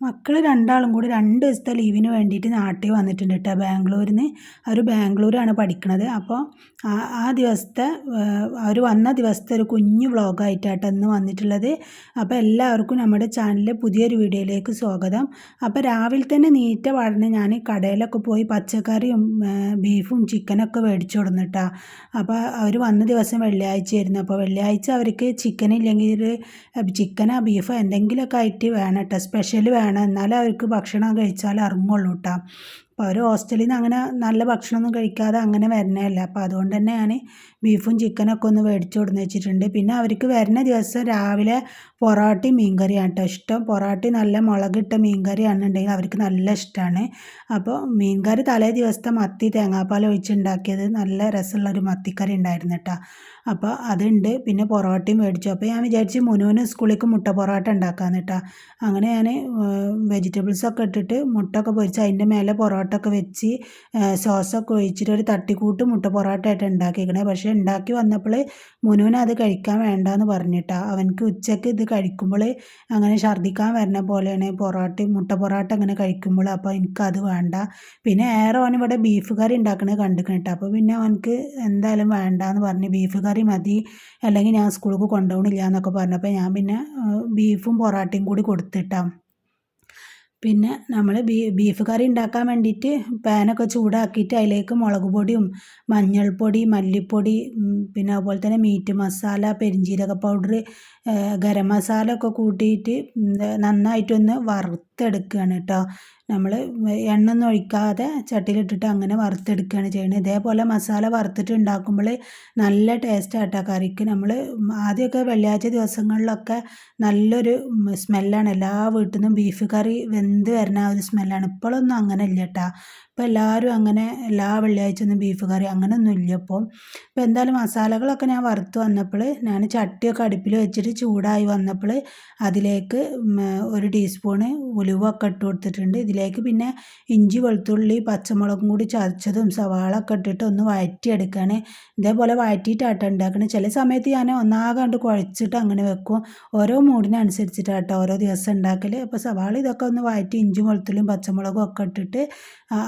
മക്കൾ രണ്ടാളും കൂടി രണ്ട് ദിവസത്തെ ലീവിന് വേണ്ടിയിട്ട് നാട്ടിൽ വന്നിട്ടുണ്ട് കേട്ടോ ബാംഗ്ലൂരിൽ നിന്ന് അവർ ബാംഗ്ലൂരാണ് പഠിക്കണത്. അപ്പോൾ ആ ആ ദിവസത്തെ അവർ വന്ന ദിവസത്തെ ഒരു കുഞ്ഞു വ്ളോഗായിട്ടാട്ടോ ഇന്ന് വന്നിട്ടുള്ളത്. അപ്പോൾ എല്ലാവർക്കും നമ്മുടെ ചാനലിലെ പുതിയൊരു വീഡിയോയിലേക്ക് സ്വാഗതം. അപ്പോൾ രാവിലെ തന്നെ നീറ്റ പാടിന് ഞാൻ കടയിലൊക്കെ പോയി പച്ചക്കറിയും ബീഫും ചിക്കനൊക്കെ മേടിച്ചു കൊടുന്നു കേട്ടോ അപ്പോൾ അവർ വന്ന ദിവസം വെള്ളിയാഴ്ച ആയിരുന്നു. അപ്പോൾ വെള്ളിയാഴ്ച അവർക്ക് ചിക്കൻ ഇല്ലെങ്കിൽ ചിക്കനോ ബീഫോ എന്തെങ്കിലുമൊക്കെ ആയിട്ട് വേണം കേട്ടോ സ്പെഷ്യൽ വേണം വേണം. എന്നാലേ അവർക്ക് ഭക്ഷണം കഴിച്ചാൽ ഇറങ്ങുള്ളൂ കേട്ടോ അപ്പോൾ അവർ ഹോസ്റ്റലിൽ നിന്ന് അങ്ങനെ നല്ല ഭക്ഷണമൊന്നും കഴിക്കാതെ അങ്ങനെ വരുന്നതല്ല അപ്പോൾ അതുകൊണ്ട് തന്നെ ഞാൻ ബീഫും ചിക്കനൊക്കെ ഒന്ന് മേടിച്ച് കൊടുന്ന് വെച്ചിട്ടുണ്ട്. പിന്നെ അവർക്ക് വരുന്ന ദിവസം രാവിലെ പൊറോട്ടയും മീൻകറിയാണ് കേട്ടോ ഇഷ്ടം. പൊറോട്ടയും നല്ല മുളകിട്ട മീൻകറിയാണെന്നുണ്ടെങ്കിൽ അവർക്ക് നല്ല ഇഷ്ടമാണ്. അപ്പോൾ മീൻകറി തലേ ദിവസത്തെ മത്തി തേങ്ങാപ്പാൽ ഒഴിച്ചുണ്ടാക്കിയത് നല്ല രസമുള്ളൊരു മത്തിക്കറി ഉണ്ടായിരുന്നു കേട്ടോ അപ്പോൾ അതുണ്ട്. പിന്നെ പൊറോട്ടയും മേടിച്ചു. അപ്പോൾ ഞാൻ വിചാരിച്ച് മുനുവിന് സ്കൂളിലേക്ക് മുട്ട പൊറോട്ട ഉണ്ടാക്കാമെന്ന് കേട്ടോ അങ്ങനെ ഞാൻ വെജിറ്റബിൾസൊക്കെ ഇട്ടിട്ട് മുട്ട ഒക്കെ പൊരിച്ച് അതിന്റെ മേലെ പൊറോട്ട ഒക്കെ വെച്ച് സോസൊക്കെ ഒഴിച്ചിട്ട് ഒരു തട്ടിക്കൂട്ട് മുട്ട പൊറോട്ട ആയിട്ട് ഉണ്ടാക്കിയിരിക്കണേ പക്ഷേ ഉണ്ടാക്കി വന്നപ്പോൾ മുനുവിന് അത് കഴിക്കാൻ വേണ്ട എന്ന് പറഞ്ഞിട്ടാണ് അവനക്ക് ഉച്ചയ്ക്ക് ഇത് കഴിക്കുമ്പോൾ അങ്ങനെ ഛർദ്ദിക്കാൻ വരുന്ന പോലെയാണ്. പൊറോട്ടയും മുട്ട പൊറോട്ട അങ്ങനെ കഴിക്കുമ്പോൾ അപ്പോൾ എനിക്കത് വേണ്ട. പിന്നെ ഏറെ ഇവിടെ ബീഫ് കറി ഉണ്ടാക്കണത് കണ്ടിക്കണം അപ്പോൾ പിന്നെ അവനക്ക് എന്തായാലും വേണ്ട എന്ന് പറഞ്ഞ് ബീഫ് കറി മതി അല്ലെങ്കിൽ ഞാൻ സ്കൂളിൽ കൊണ്ടുപോകണില്ല എന്നൊക്കെ പറഞ്ഞപ്പോൾ ഞാൻ പിന്നെ ബീഫും പൊറോട്ടയും കൂടി കൊടുത്തിട്ടാണ് പിന്നെ നമ്മൾ ബീ ബീഫ് കറി ഉണ്ടാക്കാൻ വേണ്ടിയിട്ട് പാനൊക്കെ ചൂടാക്കിയിട്ട് അതിലേക്ക് മുളക് പൊടിയും മഞ്ഞൾപ്പൊടി മല്ലിപ്പൊടി പിന്നെ അതുപോലെ തന്നെ മീറ്റ് മസാല പെരിഞ്ജീരക പൗഡർ ഗരം മസാല ഒക്കെ കൂട്ടിയിട്ട് നന്നായിട്ടൊന്ന് വറുത്തെടുക്കുകയാണ് കേട്ടോ നമ്മൾ എണ്ണ ഒന്നും ഒഴിക്കാതെ ചട്ടിയിലിട്ടിട്ട് അങ്ങനെ വറുത്തെടുക്കുകയാണ് ചെയ്യുന്നത് ഇതേപോലെ മസാല വറുത്തിട്ട് ഉണ്ടാക്കുമ്പോൾ നല്ല ടേസ്റ്റ് ആട്ടോ കറിക്ക്. നമ്മൾ ആദ്യമൊക്കെ വെള്ളിയാഴ്ച ദിവസങ്ങളിലൊക്കെ നല്ലൊരു സ്മെല്ലാണ്. എല്ലാ വീട്ടിൽ നിന്നും ബീഫ് കറി വെന്ത് വരുന്ന ഒരു സ്മെല്ലാണ്. ഇപ്പോഴൊന്നും അങ്ങനെ ഇല്ല കേട്ടോ ഇപ്പോൾ എല്ലാവരും അങ്ങനെ എല്ലാ വെള്ളിയാഴ്ച ഒന്നും ബീഫ് കറി അങ്ങനെയൊന്നും ഇല്ല. അപ്പോൾ ഇപ്പോൾ എന്തായാലും മസാലകളൊക്കെ ഞാൻ വറുത്ത് വന്നപ്പോൾ ഞാൻ ചട്ടിയൊക്കെ അടുപ്പിൽ വെച്ചിട്ട് ചൂടായി വന്നപ്പോൾ അതിലേക്ക് ഒരു ടീസ്പൂണ് ഉലുവൊക്കെ ഇട്ട് കൊടുത്തിട്ടുണ്ട്. ഇതിലേക്ക് പിന്നെ ഇഞ്ചി വെളുത്തുള്ളി പച്ചമുളകും കൂടി ചതച്ചതും സവാള ഒക്കെ ഇട്ടിട്ട് ഒന്ന് വഴറ്റിയെടുക്കുകയാണ്. ഇതേപോലെ വഴറ്റിയിട്ടാട്ടോ ഉണ്ടാക്കണേ. ചില സമയത്ത് ഞാൻ ഒന്നാകണ്ട് കുഴച്ചിട്ട് അങ്ങനെ വെക്കും. ഓരോ മൂടിനനുസരിച്ചിട്ടാട്ടോ ഓരോ ദിവസം ഉണ്ടാക്കൽ അപ്പോൾ സവാള ഇതൊക്കെ ഒന്ന് വഴറ്റി ഇഞ്ചി വെളുത്തുള്ളിയും പച്ചമുളകും ഒക്കെ ഇട്ടിട്ട്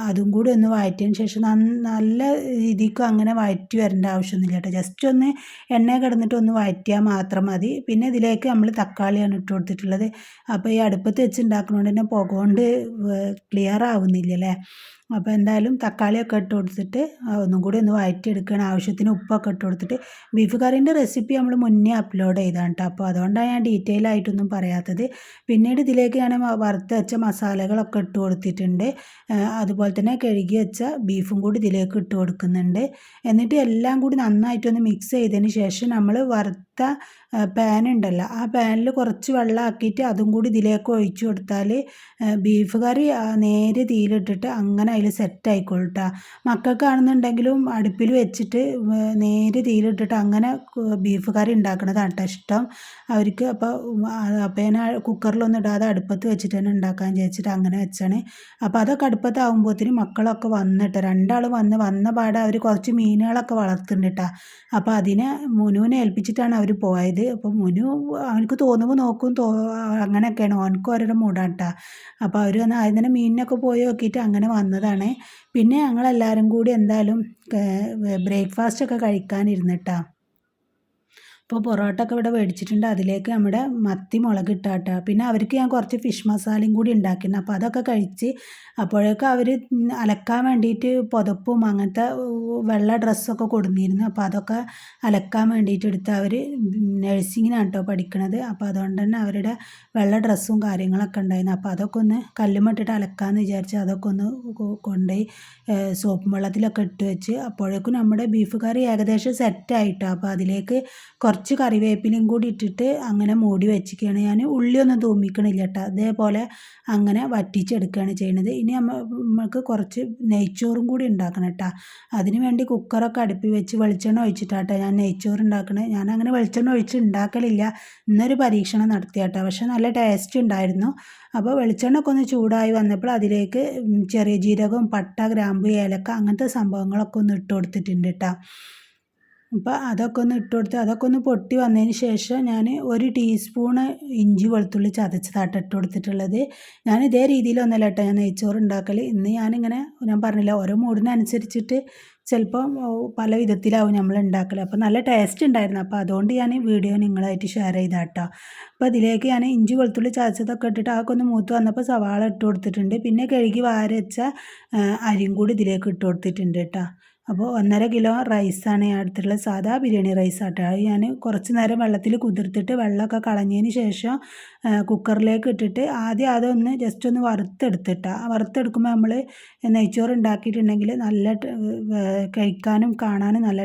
അതും കൂടി ഒന്ന് വഴറ്റിയതിന് ശേഷം നല്ല രീതിക്ക് അങ്ങനെ വഴറ്റി വരേണ്ട ആവശ്യമൊന്നുമില്ല കേട്ടോ. ജസ്റ്റ് ഒന്ന് എണ്ണ കിടന്നിട്ട് ഒന്ന് വഴറ്റിയാൽ മാത്രം മതി. പിന്നെ ഇതിലേക്ക് നമ്മൾ തക്കാളിയാണ് ഇട്ട് കൊടുത്തിട്ടുള്ളത്. അപ്പോൾ ഈ അടുപ്പത്ത് വെച്ച് ഉണ്ടാക്കുന്നതുകൊണ്ട് തന്നെ പുക കൊണ്ട് ക്ലിയർ ആവുന്നില്ലല്ലേ അപ്പോൾ എന്തായാലും തക്കാളിയൊക്കെ ഇട്ട് കൊടുത്തിട്ട് ഒന്നും കൂടി ഒന്ന് വഴറ്റിയെടുക്കണം ആവശ്യത്തിന് ഉപ്പൊക്കെ ഇട്ട് കൊടുത്തിട്ട് ബീഫ് കറീന്റെ റെസിപ്പി നമ്മൾ മുന്നേ അപ്ലോഡ് ചെയ്താണ് കേട്ടോ. അപ്പോൾ അതുകൊണ്ടാണ് ഞാൻ ഡീറ്റെയിൽ ആയിട്ടൊന്നും പറയാത്തത്. പിന്നീട് ഇതിലേക്ക് ഞാൻ വറുത്ത് വെച്ച മസാലകളൊക്കെ ഇട്ട് കൊടുത്തിട്ടുണ്ട്. അതുപോലെ തന്നെ കഴുകി വെച്ച ബീഫും കൂടി ഇതിലേക്ക് ഇട്ട് കൊടുക്കുന്നുണ്ട്. എന്നിട്ട് എല്ലാം കൂടി നന്നായിട്ടൊന്ന് മിക്സ് ചെയ്തതിന് ശേഷം നമ്മൾ വറുത്ത പാൻ ഉണ്ടല്ലോ. ആ പാനിൽ കുറച്ച് വെള്ളം ആക്കിയിട്ട് അതും കൂടി ഇതിലേക്ക് ഒഴിച്ചു കൊടുത്താൽ ബീഫ് കറി നേരെ തീയിലിട്ടിട്ട് അങ്ങനെ അതിൽ സെറ്റ് ആയിക്കോളും കേട്ടോ മക്കൾക്കാണെന്നുണ്ടെങ്കിലും അടുപ്പിൽ വെച്ചിട്ട് നേരെ തീയിലിട്ടിട്ട് അങ്ങനെ ബീഫ് കറി ഉണ്ടാക്കണതാണ് കേട്ടോ ഇഷ്ടം. അവർക്ക് അപ്പോൾ അപ്പോൾ ഞാൻ കുക്കറിലൊന്നും ഇടാതെ അടുപ്പത്ത് വെച്ചിട്ട് തന്നെ ഉണ്ടാക്കാൻ വിചാരിച്ചിട്ട് അങ്ങനെ വെച്ചാണ്. അപ്പോൾ അതൊക്കെ അടുപ്പത്താകുമ്പോഴത്തേനും മക്കളൊക്കെ വന്നിട്ട് രണ്ടാൾ വന്ന് വന്ന പാടെ അവർ കുറച്ച് മീനുകളൊക്കെ വളർത്തുന്നുണ്ട് കേട്ടോ അപ്പോൾ അതിനെ മുനുവിനെ ഏൽപ്പിച്ചിട്ടാണ് അവർ പോയത്. അപ്പോൾ മുനു അവനക്ക് തോന്നുമ്പോൾ നോക്കും. തോ അങ്ങനെയൊക്കെയാണ്. ഓനക്ക് ഓരോരോ മൂടാട്ട. അപ്പോൾ അവർ വന്ന് ആദ്യം തന്നെ മീനിനൊക്കെ പോയി നോക്കിയിട്ട് അങ്ങനെ വന്നതാണ്. പിന്നെ ഞങ്ങളെല്ലാവരും കൂടി എന്തായാലും ബ്രേക്ക്ഫാസ്റ്റ് ഒക്കെ കഴിക്കാനിരുന്നിട്ടാ. അപ്പോൾ പൊറോട്ട ഒക്കെ ഇവിടെ മേടിച്ചിട്ടുണ്ട് അതിലേക്ക് നമ്മുടെ മത്തി മുളക് ഇട്ടാട്ട. പിന്നെ അവർക്ക് ഞാൻ കുറച്ച് ഫിഷ് മസാലയും കൂടി ഉണ്ടാക്കിയിരുന്നു അപ്പോൾ അതൊക്കെ കഴിച്ച് അപ്പോഴേക്കും അവർ അലക്കാൻ വേണ്ടിയിട്ട് പുതപ്പും അങ്ങനത്തെ വെള്ള ഡ്രസ്സൊക്കെ കൊടുന്നിരുന്നു. അപ്പോൾ അതൊക്കെ അലക്കാൻ വേണ്ടിയിട്ട് എടുത്ത് അവർ നഴ്സിങ്ങിനാണ് കേട്ടോ പഠിക്കണത്. അപ്പോൾ അതുകൊണ്ട് തന്നെ അവരുടെ വെള്ള ഡ്രസ്സും കാര്യങ്ങളൊക്കെ ഉണ്ടായിരുന്നു. അപ്പോൾ അതൊക്കെ ഒന്ന് കല്ലുമിട്ടിട്ട് അലക്കാമെന്ന് വിചാരിച്ച് അതൊക്കെ ഒന്ന് കൊണ്ടുപോയി സോപ്പ് വെള്ളത്തിലൊക്കെ ഇട്ട് വെച്ച് അപ്പോഴേക്കും നമ്മുടെ ബീഫ് കറി ഏകദേശം സെറ്റായിട്ടോ അപ്പോൾ അതിലേക്ക് കുറച്ച് കുറച്ച് കറിവേപ്പിലയും കൂടി ഇട്ടിട്ട് അങ്ങനെ മൂടി വെച്ചിരിക്കുകയാണ്. ഞാൻ ഉള്ളിയൊന്നും തൂമിക്കണില്ല കേട്ടോ. അതേപോലെ അങ്ങനെ വറ്റിച്ചെടുക്കുകയാണ് ചെയ്യണത് ഇനി നമ്മൾക്ക് കുറച്ച് നെയ്ച്ചോറും കൂടി ഉണ്ടാക്കണം കേട്ടോ. അതിന് വേണ്ടി കുക്കറൊക്കെ അടുപ്പി വെച്ച് വെളിച്ചെണ്ണ ഒഴിച്ചിട്ടാട്ടോ ഞാൻ നെയ്ച്ചോറ് ഉണ്ടാക്കണേ. ഞാൻ അങ്ങനെ വെളിച്ചെണ്ണ ഒഴിച്ച് ഉണ്ടാക്കലില്ല. ഇന്നൊരു പരീക്ഷണം നടത്തിയാട്ടോ പക്ഷെ നല്ല ടേസ്റ്റ് ഉണ്ടായിരുന്നു. അപ്പോൾ വെളിച്ചെണ്ണ ഒക്കെ ഒന്ന് ചൂടായി വന്നപ്പോൾ അതിലേക്ക് ചെറിയ ജീരകവും പട്ട ഗ്രാമ്പു ഏലക്ക അങ്ങനത്തെ സംഭവങ്ങളൊക്കെ ഒന്ന് ഇട്ട് കൊടുത്തിട്ടുണ്ട് കേട്ടോ. അപ്പോൾ അതൊക്കെ ഒന്ന് ഇട്ട് കൊടുത്ത് അതൊക്കെ ഒന്ന് പൊട്ടി വന്നതിന് ശേഷം ഞാൻ ഒരു ടീസ്പൂണ് ഇഞ്ചി വെളുത്തുള്ളി ചതച്ചതായിട്ട് ഇട്ട് കൊടുത്തിട്ടുള്ളത് ഞാൻ ഇതേ രീതിയിലൊന്നല്ല കേട്ടോ ഞാൻ നെയ്ച്ചോറ് ഉണ്ടാക്കൽ ഇന്ന് ഞാനിങ്ങനെ ഞാൻ പറഞ്ഞില്ല ഓരോ മൂടിനനുസരിച്ചിട്ട് ചിലപ്പോൾ പല വിധത്തിലാവും നമ്മൾ ഉണ്ടാക്കൽ അപ്പോൾ നല്ല ടേസ്റ്റ് ഉണ്ടായിരുന്നു അപ്പോൾ അതുകൊണ്ട് ഞാൻ വീഡിയോ നിങ്ങളായിട്ട് ഷെയർ ചെയ്താട്ടോ. അപ്പോൾ ഇതിലേക്ക് ഞാൻ ഇഞ്ചി വെളുത്തുള്ളി ചതച്ചതൊക്കെ ഇട്ടിട്ട് അതൊക്കെ ഒന്ന് മൂത്ത് വന്നപ്പോൾ സവാള ഇട്ട് കൊടുത്തിട്ടുണ്ട് പിന്നെ കഴുകി വാരച്ച അരിയും കൂടി ഇതിലേക്ക് ഇട്ട് കൊടുത്തിട്ടുണ്ട് കേട്ടോ അപ്പോൾ ഒന്നര കിലോ റൈസാണ് അടുത്തുള്ള സാധാ ബിരിയാണി റൈസ് ആട്ടോ അത് ഞാൻ കുറച്ച് നേരം വെള്ളത്തിൽ കുതിർത്തിട്ട് വെള്ളമൊക്കെ കളഞ്ഞതിന് ശേഷം കുക്കറിലേക്ക് ഇട്ടിട്ട് ആദ്യം അതൊന്ന് ജസ്റ്റ് ഒന്ന് വറുത്തെടുത്തിട്ടാണ് വറുത്തെടുക്കുമ്പോൾ നമ്മൾ നെയ്ച്ചോറ് ഉണ്ടാക്കിയിട്ടുണ്ടെങ്കിൽ നല്ല കഴിക്കാനും കാണാനും നല്ല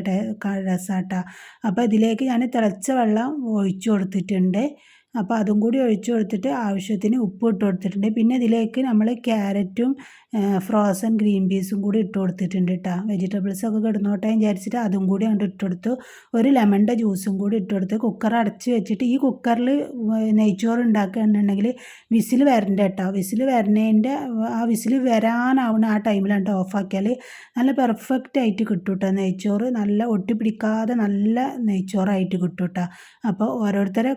രസമാട്ടോ അപ്പോൾ ഇതിലേക്ക് ഞാൻ തിളച്ച വെള്ളം ഒഴിച്ചു കൊടുത്തിട്ടുണ്ട്. അപ്പോൾ അതും കൂടി ഒഴിച്ചു കൊടുത്തിട്ട് ആവശ്യത്തിന് ഉപ്പ് ഇട്ട് കൊടുത്തിട്ടുണ്ട്. പിന്നെ ഇതിലേക്ക് നമ്മൾ ക്യാരറ്റും ഫ്രോസൺ ഗ്രീൻ പീസും കൂടി ഇട്ട് കൊടുത്തിട്ടുണ്ട് കേട്ടോ വെജിറ്റബിൾസൊക്കെ കിടന്നോട്ടെ വിചാരിച്ചിട്ട് അതും കൂടി അങ്ങോട്ട് ഇട്ട് കൊടുത്തു. ഒരു ലെമണിന്റെ ജ്യൂസും കൂടി ഇട്ട് കൊടുത്ത് കുക്കർ അടച്ച് വെച്ചിട്ട് ഈ കുക്കറിൽ നെയ്ച്ചോറ് ഉണ്ടാക്കുകയാണെന്നുണ്ടെങ്കിൽ വിസിൽ വരണ്ട കേട്ടോ വിസിൽ വരണേന്റെ ആ വിസിൽ വരാനാവുന്ന ആ ടൈമിലാണ് ഓഫാക്കിയാൽ നല്ല പെർഫെക്റ്റ് ആയിട്ട് കിട്ടും കേട്ടോ നെയ്ച്ചോറ്. നല്ല ഒട്ടിപ്പിടിക്കാതെ നല്ല നെയ്ച്ചോറായിട്ട് കിട്ടും കേട്ടോ അപ്പോൾ ഓരോരുത്തരെ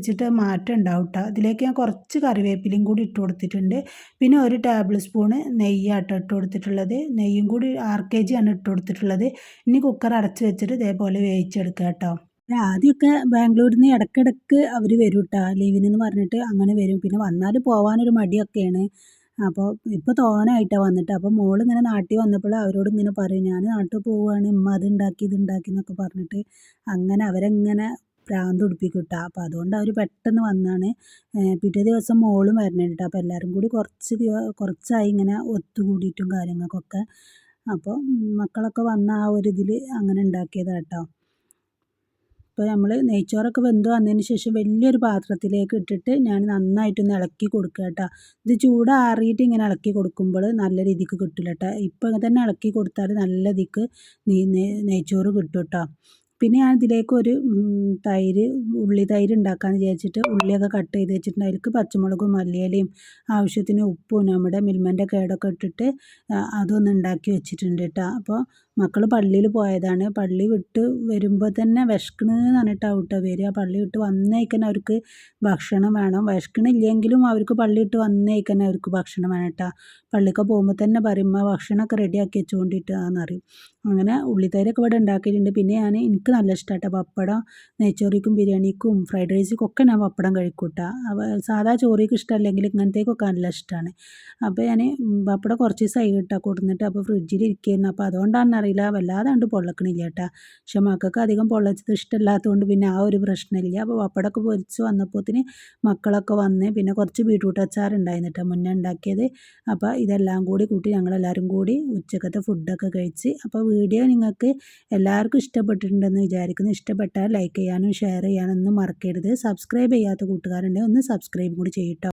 കുക്കറിനനുസരിച്ചിട്ട് മാറ്റം ഉണ്ടാവും കേട്ടോ ഇതിലേക്ക് ഞാൻ കുറച്ച് കറിവേപ്പിലയും കൂടി ഇട്ട് കൊടുത്തിട്ടുണ്ട്. പിന്നെ ഒരു ടേബിൾ സ്പൂണ് നെയ്യാട്ടോ ഇട്ട് കൊടുത്തിട്ടുള്ളത്. നെയ്യും കൂടി ആറ് കെ ജി ആണ് ഇട്ട് കൊടുത്തിട്ടുള്ളത്. ഇനി കുക്കർ അടച്ച് വെച്ചിട്ട് ഇതേപോലെ വേവിച്ചെടുക്കുക കേട്ടോ. ആദ്യമൊക്കെ ബാംഗ്ലൂരിൽ നിന്ന് ഇടയ്ക്കിടയ്ക്ക് അവർ വരും കേട്ടോ ലീവിനെന്ന് പറഞ്ഞിട്ട് അങ്ങനെ വരും. പിന്നെ വന്നാൽ പോകാനൊരു മടിയൊക്കെയാണ്. അപ്പോൾ ഇപ്പോൾ തോനായിട്ടാണ് വന്നിട്ട്. അപ്പോൾ മോൾ ഇങ്ങനെ നാട്ടിൽ വന്നപ്പോൾ അവരോട് ഇങ്ങനെ പറയും ഞാൻ നാട്ടിൽ പോവുകയാണ്. ഉമ്മ അത് ഉണ്ടാക്കി ഇത് ഉണ്ടാക്കി എന്നൊക്കെ പറഞ്ഞിട്ട് അങ്ങനെ അവരെങ്ങനെ ഭ്രാന്ത് പിടിപ്പിക്കും കേട്ടോ അപ്പോൾ അതുകൊണ്ട് അവർ പെട്ടെന്ന് വന്നാണ് പിറ്റേ ദിവസം മോളും വരണുണ്ട് കേട്ടോ അപ്പോൾ എല്ലാവരും കൂടി കുറച്ച് കുറച്ചായി ഇങ്ങനെ ഒത്തുകൂടിയിട്ടും കാര്യങ്ങൾക്കൊക്കെ. അപ്പോൾ മക്കളൊക്കെ വന്ന ആ ഒരു ഇതിൽ അങ്ങനെ ഉണ്ടാക്കിയതാണ് കേട്ടോ ഇപ്പോൾ നമ്മൾ നെയ്ച്ചോറൊക്കെ വെന്ത് വന്നതിന് ശേഷം വലിയൊരു പാത്രത്തിലേക്ക് ഇട്ടിട്ട് ഞാൻ നന്നായിട്ടൊന്ന് ഇളക്കി കൊടുക്കുക കേട്ടോ ഇത് ചൂടാറിയിട്ട് ഇങ്ങനെ ഇളക്കി കൊടുക്കുമ്പോൾ നല്ല രീതിക്ക് കിട്ടില്ല കേട്ടോ ഇപ്പം തന്നെ ഇളക്കി കൊടുത്താൽ നല്ല രീതിക്ക് നെയ്ച്ചോറ് കിട്ടും കേട്ടോ പിന്നെ ഞാൻ ഇതിലേക്ക് ഒരു തൈര് ഉള്ളി തൈര് ഉണ്ടാക്കാമെന്ന് വിചാരിച്ചിട്ട് ഉള്ളിയൊക്കെ കട്ട് ചെയ്ത് വെച്ചിട്ടുണ്ട്. അതിലേക്ക് പച്ചമുളകും മല്ലിയിലയും ആവശ്യത്തിന് ഉപ്പും നമ്മുടെ മിൽമന്റെ കേടൊക്കെ ഇട്ടിട്ട് അതൊന്ന് ഉണ്ടാക്കി വെച്ചിട്ടുണ്ട് കേട്ടോ അപ്പോൾ മക്കൾ പള്ളിയിൽ പോയതാണ്. പള്ളി വിട്ട് വരുമ്പോൾ തന്നെ വിശക്കണെന്ന് പറഞ്ഞിട്ടാണ് കേട്ടോ വരിക പള്ളി വിട്ട് വന്നേക്കന്നെ അവർക്ക് ഭക്ഷണം വേണം. വിശക്കണില്ലെങ്കിലും അവർക്ക് പള്ളി വിട്ട് വന്നേക്കന്നെ അവർക്ക് ഭക്ഷണം വേണം കേട്ടോ പള്ളിക്ക് പോകുമ്പോൾ തന്നെ പറയും ഭക്ഷണമൊക്കെ റെഡിയാക്കി വെച്ചുകൊണ്ടിട്ടാന്ന് അറിയും അങ്ങനെ ഉള്ളിത്തൈരൊക്കെ ഇവിടെ ഉണ്ടാക്കിയിട്ടുണ്ട് പിന്നെ ഞാൻ എനിക്ക് നല്ല ഇഷ്ടമാട്ടോ പപ്പടം നെയ്ച്ചോറിക്കും ബിരിയാണിക്കും ഫ്രൈഡ് റൈസിക്കും ഒക്കെ ഞാൻ പപ്പടം കഴിക്കൂട്ടാ സാധാ ചോറിക്ക് ഇഷ്ടമല്ലെങ്കിൽ ഇങ്ങനത്തേക്കൊക്കെ നല്ല ഇഷ്ടമാണ് അപ്പോൾ ഞാൻ പപ്പടം കുറച്ച് ദിവസമായി കിട്ടാ കൊടുത്തിട്ട് അപ്പോൾ ഫ്രിഡ്ജിൽ ഇരിക്കുന്നു അപ്പോൾ അതുകൊണ്ടാണെന്ന് അറിയില്ല. വല്ലാതെ കണ്ട് പൊള്ളക്കണില്ല ചേട്ടാ പക്ഷെ മക്കൾക്ക് അധികം പൊള്ളച്ചത് ഇഷ്ടമല്ലാത്തതുകൊണ്ട് പിന്നെ ആ ഒരു പ്രശ്നമില്ല. അപ്പോൾ പപ്പടമൊക്കെ പൊരിച്ച് വന്നപ്പോത്തിന് മക്കളൊക്കെ വന്ന് പിന്നെ കുറച്ച് ബീട്രൂട്ട് അച്ചാർ ഉണ്ടായിരുന്നു കേട്ടോ മുന്നേ ഉണ്ടാക്കിയത്. അപ്പോൾ ഇതെല്ലാം കൂടി കൂട്ടി ഞങ്ങളെല്ലാവരും കൂടി ഉച്ചക്കത്തെ ഫുഡൊക്കെ കഴിച്ച് അപ്പോൾ വീഡിയോ നിങ്ങൾക്ക് എല്ലാവർക്കും ഇഷ്ടപ്പെട്ടിട്ടുണ്ടെന്ന് വിചാരിക്കുന്നു. ഇഷ്ടപ്പെട്ടാൽ ലൈക്ക് ചെയ്യാനും ഷെയർ ചെയ്യാനും ഒന്നും മറക്കരുത്. സബ്സ്ക്രൈബ് ചെയ്യാത്ത കൂട്ടുകാരുണ്ടെങ്കിൽ ഒന്ന് സബ്സ്ക്രൈബ് കൂടി ചെയ്യട്ടോ